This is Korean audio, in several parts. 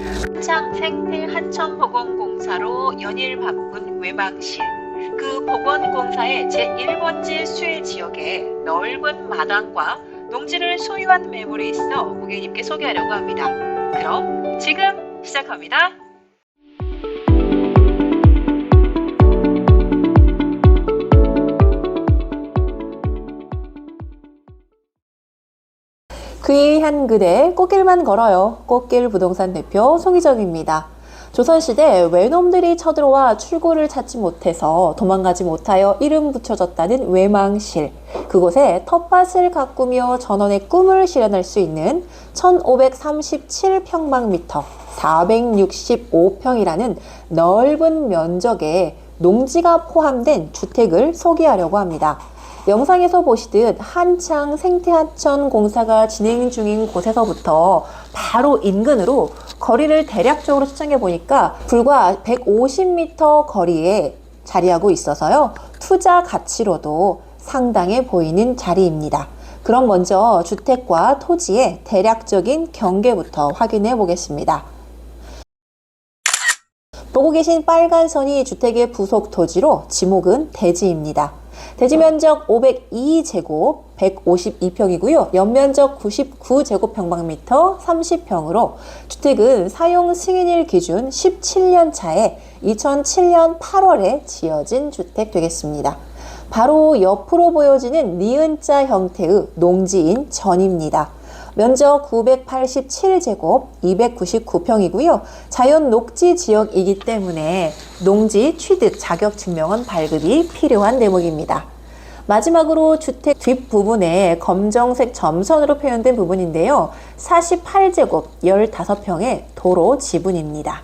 한창 생태 하천보건공사로 연일 바쁜 외망실. 그 보건공사의 제1번지 수혜 지역에 넓은 마당과 농지를 소유한 매물이 있어 고객님께 소개하려고 합니다. 그럼 지금 시작합니다. 귀한 그대 꽃길만 걸어요. 꽃길 부동산 대표 송희정입니다. 조선시대 외놈들이 쳐들어와 출구를 찾지 못해서 도망가지 못하여 이름 붙여졌다는 외망실. 그곳에 텃밭을 가꾸며 전원의 꿈을 실현할 수 있는 1537평방미터 465평이라는 넓은 면적의 농지가 포함된 주택을 소개하려고 합니다. 영상에서 보시듯 한창 생태하천 공사가 진행 중인 곳에서부터 바로 인근으로 거리를 대략적으로 측정해 보니까 불과 150m 거리에 자리하고 있어서요. 투자 가치로도 상당해 보이는 자리입니다. 그럼 먼저 주택과 토지의 대략적인 경계부터 확인해 보겠습니다. 보고 계신 빨간 선이 주택의 부속 토지로 지목은 대지입니다. 대지 면적 502제곱 152평이고요. 연면적 99제곱평방미터 30평으로 주택은 사용 승인일 기준 17년 차에 2007년 8월에 지어진 주택 되겠습니다. 바로 옆으로 보여지는 니은자 형태의 농지인 전입니다. 면적 987제곱 299평이고요. 자연 녹지 지역이기 때문에 농지 취득 자격 증명원 발급이 필요한 대목입니다. 마지막으로 주택 뒷부분에 검정색 점선으로 표현된 부분인데요. 48제곱 15평의 도로 지분입니다.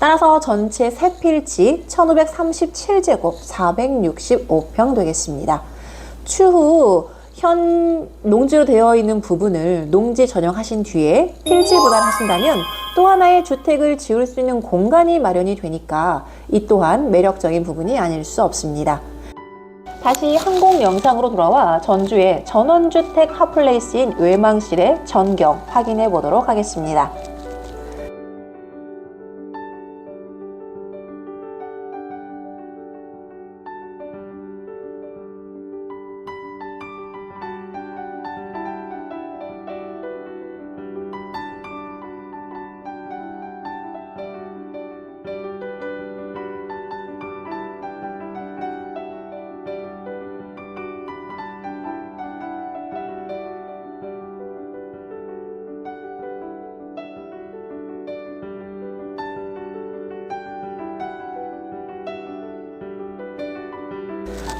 따라서 전체 세필지 1537제곱 465평 되겠습니다. 추후 현 농지로 되어 있는 부분을 농지 전용하신 뒤에 필지 분할하신다면 또 하나의 주택을 지을 수 있는 공간이 마련이 되니까 이 또한 매력적인 부분이 아닐 수 없습니다. 다시 항공 영상으로 돌아와 전주의 전원주택 핫플레이스인 외망실의 전경 확인해 보도록 하겠습니다.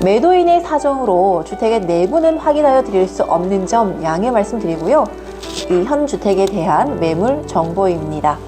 매도인의 사정으로 주택의 내부는 확인하여 드릴 수 없는 점 양해 말씀드리고요. 이 현 주택에 대한 매물 정보입니다.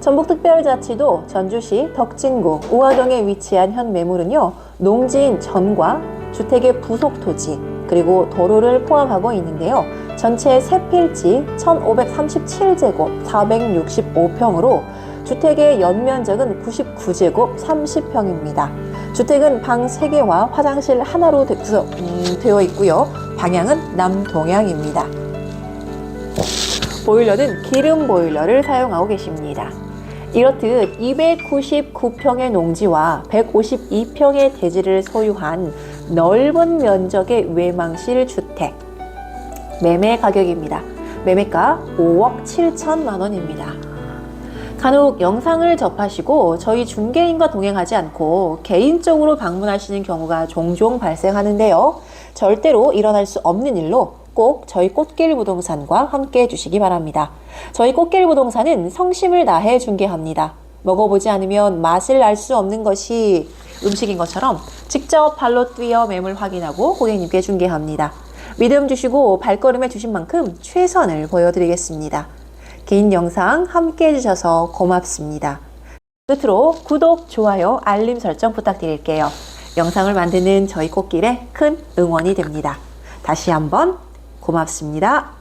전북특별자치도 전주시 덕진구 우화동에 위치한 현 매물은요. 농지인 전과 주택의 부속 토지 그리고 도로를 포함하고 있는데요. 전체 세 필지 1537제곱 465평으로 주택의 연면적은 99제곱 30평입니다. 주택은 방 3개와 화장실 하나로 되- 음, 되어 있고요. 방향은 남동향입니다. 보일러는 기름 보일러를 사용하고 계십니다. 이렇듯 299평의 농지와 152평의 대지를 소유한 넓은 면적의 외망실 주택. 매매 가격입니다. 매매가 5억 7천만 원입니다. 간혹 영상을 접하시고 저희 중개인과 동행하지 않고 개인적으로 방문하시는 경우가 종종 발생하는데요. 절대로 일어날 수 없는 일로 꼭 저희 꽃길 부동산과 함께 해주시기 바랍니다. 저희 꽃길 부동산은 성심을 다해 중개합니다. 먹어보지 않으면 맛을 알 수 없는 것이 음식인 것처럼 직접 발로 뛰어 매물 확인하고 고객님께 중개합니다. 믿음 주시고 발걸음해 주신 만큼 최선을 보여드리겠습니다. 긴 영상 함께 해주셔서 고맙습니다. 끝으로 구독, 좋아요, 알림 설정 부탁드릴게요. 영상을 만드는 저희 꽃길에 큰 응원이 됩니다. 다시 한번 고맙습니다.